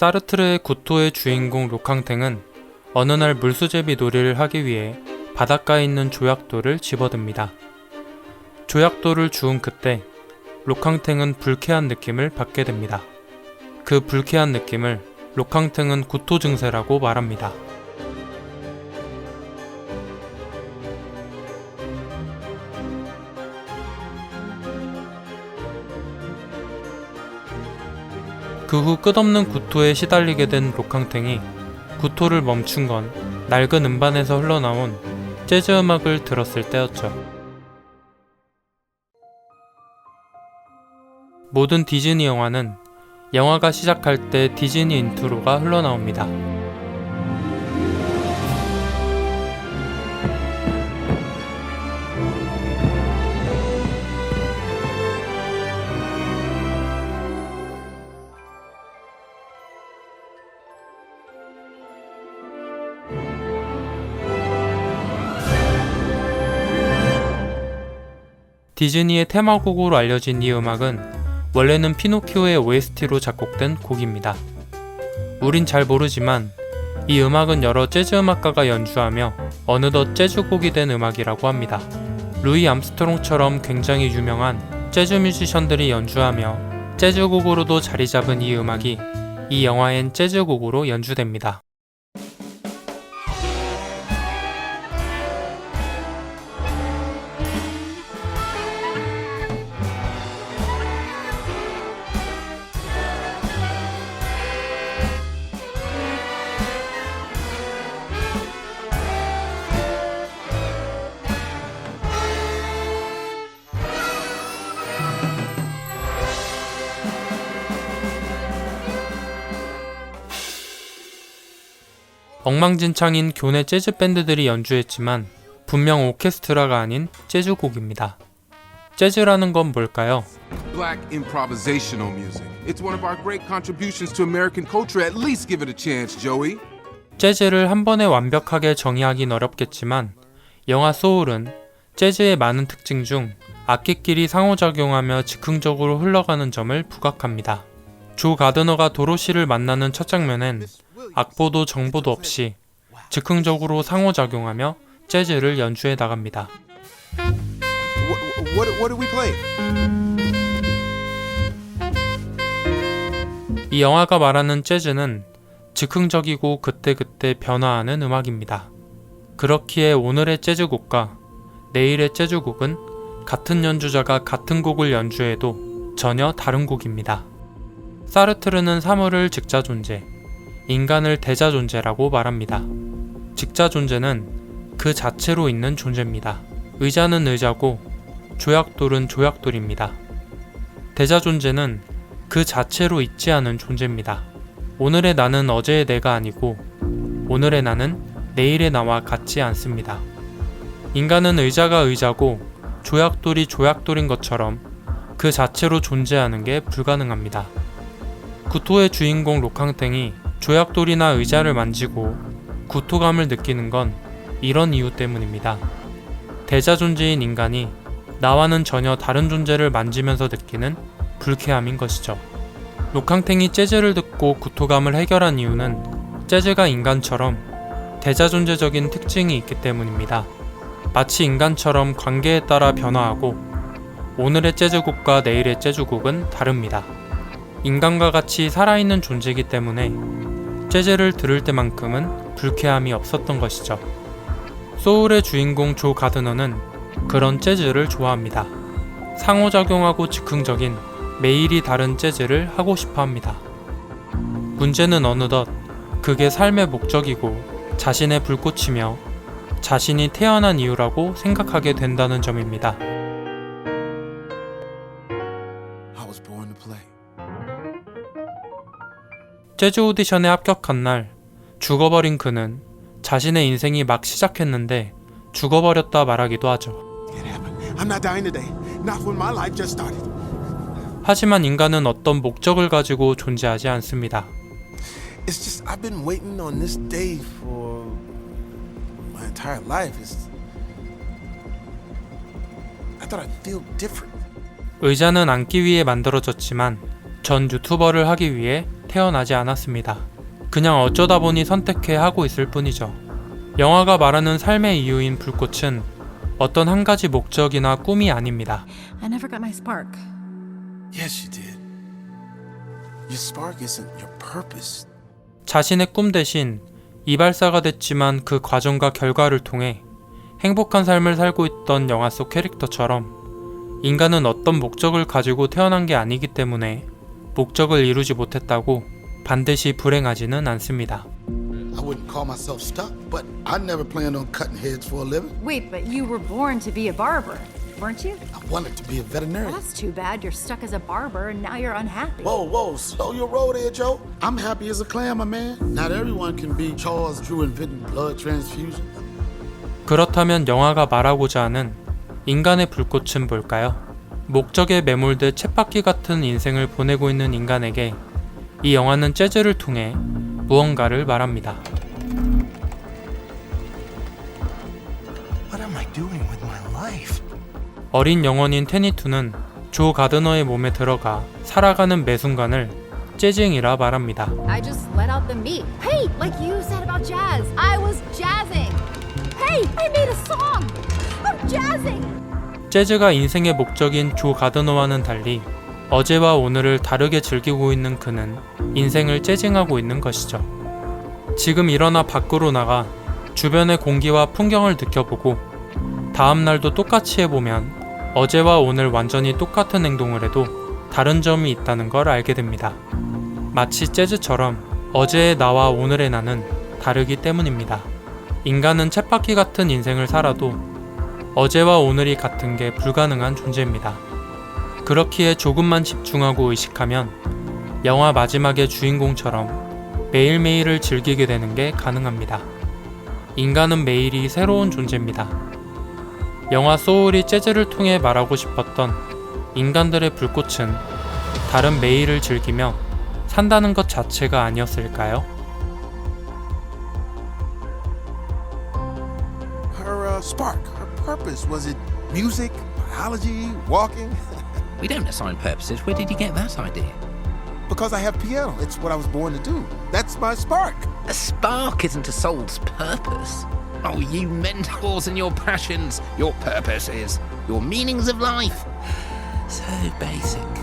사르트르의 구토의 주인공 로캉탱은 어느 날 물수제비 놀이를 하기 위해 바닷가에 있는 조약돌을 집어듭니다. 조약돌을 주운 그때 로캉탱은 불쾌한 느낌을 받게 됩니다. 그 불쾌한 느낌을 로캉탱은 구토 증세라고 말합니다. 그 후 끝없는 구토에 시달리게 된 로캉탱이 구토를 멈춘 건 낡은 음반에서 흘러나온 재즈 음악을 들었을 때였죠. 모든 디즈니 영화는 영화가 시작할 때 디즈니 인트로가 흘러나옵니다. 디즈니의 테마곡으로 알려진 이 음악은 원래는 피노키오의 OST로 작곡된 곡입니다. 우린 잘 모르지만 이 음악은 여러 재즈 음악가가 연주하며 어느덧 재즈곡이 된 음악이라고 합니다. 루이 암스트롱처럼 굉장히 유명한 재즈 뮤지션들이 연주하며 재즈곡으로도 자리 잡은 이 음악이 이 영화엔 재즈곡으로 연주됩니다. 엉망진창인 교내 재즈 밴드들이 연주했지만 분명 오케스트라가 아닌 재즈 곡입니다. 재즈라는 건 뭘까요? Black improvisational music. It's one of our great contributions to American culture. At least give it a chance, Joey. 재즈를 한 번에 완벽하게 정의하긴 어렵겠지만 영화 소울은 재즈의 많은 특징 중 악기끼리 상호작용하며 즉흥적으로 흘러가는 점을 부각합니다. 조 가드너가 도로시를 만나는 첫 장면엔 악보도 정보도 없이 즉흥적으로 상호작용하며 재즈를 연주해 나갑니다. 이 영화가 말하는 재즈는 즉흥적이고 그때그때 변화하는 음악입니다. 그렇기에 오늘의 재즈곡과 내일의 재즈곡은 같은 연주자가 같은 곡을 연주해도 전혀 다른 곡입니다. 사르트르는 사물을 직자 존재, 인간을 대자 존재라고 말합니다. 직자 존재는 그 자체로 있는 존재입니다. 의자는 의자고 조약돌은 조약돌입니다. 대자 존재는 그 자체로 있지 않은 존재입니다. 오늘의 나는 어제의 내가 아니고 오늘의 나는 내일의 나와 같지 않습니다. 인간은 의자가 의자고 조약돌이 조약돌인 것처럼 그 자체로 존재하는 게 불가능합니다. 구토의 주인공 로캉탱이 조약돌이나 의자를 만지고 구토감을 느끼는 건 이런 이유 때문입니다. 대자 존재인 인간이 나와는 전혀 다른 존재를 만지면서 느끼는 불쾌함인 것이죠. 로캉탱이 재즈를 듣고 구토감을 해결한 이유는 재즈가 인간처럼 대자존재적인 특징이 있기 때문입니다. 마치 인간처럼 관계에 따라 변화하고 오늘의 재즈곡과 내일의 재즈곡은 다릅니다. 인간과 같이 살아있는 존재이기 때문에 재즈를 들을 때만큼은 불쾌함이 없었던 것이죠. 소울의 주인공 조 가드너는 그런 재즈를 좋아합니다. 상호작용하고 즉흥적인 매일이 다른 재즈를 하고 싶어 합니다. 문제는 어느덧 그게 삶의 목적이고 자신의 불꽃이며 자신이 태어난 이유라고 생각하게 된다는 점입니다. 재즈 오디션에 합격한 날 죽어버린 그는 자신의 인생이 막 시작했는데 죽어버렸다 말하기도 하죠. 하지만 인간은 어떤 목적을 가지고 존재하지 않습니다. 의자는 앉기 위해 만들어졌지만 전 유튜버를 하기 위해 태어나지 않았습니다. 그냥 어쩌다 보니 선택해 하고 있을 뿐이죠. 영화가 말하는 삶의 이유인 불꽃은 어떤 한 가지 목적이나 꿈이 아닙니다. I never got my spark. Yes, you did. Your spark isn't your purpose. 자신의 꿈 대신 이발사가 됐지만 그 과정과 결과를 통해 행복한 삶을 살고 있던 영화 속 캐릭터처럼 인간은 어떤 목적을 가지고 태어난 게 아니기 때문에 목적을 이루지 못했다고 반드시 불행하지는 않습니다. I wouldn't call myself stuck, but I never planned on cutting heads for a living. Wait, but you were born to be a barber, weren't you? I wanted to be a veterinarian. That's too bad. You're stuck as a barber and now you're unhappy. Whoa, whoa, slow your roll there, Joe. I'm happy as a clam, my man. Not everyone can be Charles Drew inventing blood transfusions. 그렇다면 영화가 말하고자 하는 인간의 불꽃은 뭘까요? 목적에 매몰돼 쳇바퀴 같은 인생을 보내고 있는 인간에게 이 영화는 재즈를 통해 무언가를 말합니다. What am I doing with my life? 어린 영혼인 테니투는 조 가드너의 몸에 들어가 살아가는 매 순간을 재징이라 말합니다. I just let out the meat. Hey, like you said about jazz. I was jazzing. Hey, 재즈가 인생의 목적인 조 가드너와는 달리 어제와 오늘을 다르게 즐기고 있는 그는 인생을 재징하고 있는 것이죠. 지금 일어나 밖으로 나가 주변의 공기와 풍경을 느껴보고 다음 날도 똑같이 해보면 어제와 오늘 완전히 똑같은 행동을 해도 다른 점이 있다는 걸 알게 됩니다. 마치 재즈처럼 어제의 나와 오늘의 나는 다르기 때문입니다. 인간은 쳇바퀴 같은 인생을 살아도 어제와 오늘이 같은 게 불가능한 존재입니다. 그렇기에 조금만 집중하고 의식하면 영화 마지막의 주인공처럼 매일매일을 즐기게 되는 게 가능합니다. 인간은 매일이 새로운 존재입니다. 영화 소울이 재즈를 통해 말하고 싶었던 인간들의 불꽃은 다른 매일을 즐기며 산다는 것 자체가 아니었을까요? Her uh, purpose. Was it music, biology, walking? We don't assign purposes. Where did you get that idea? because I have piano. It's what I was born to do. That's my spark. A spark isn't a soul's purpose. Oh, you mentors and your passions, your purposes, your meanings of life. So basic.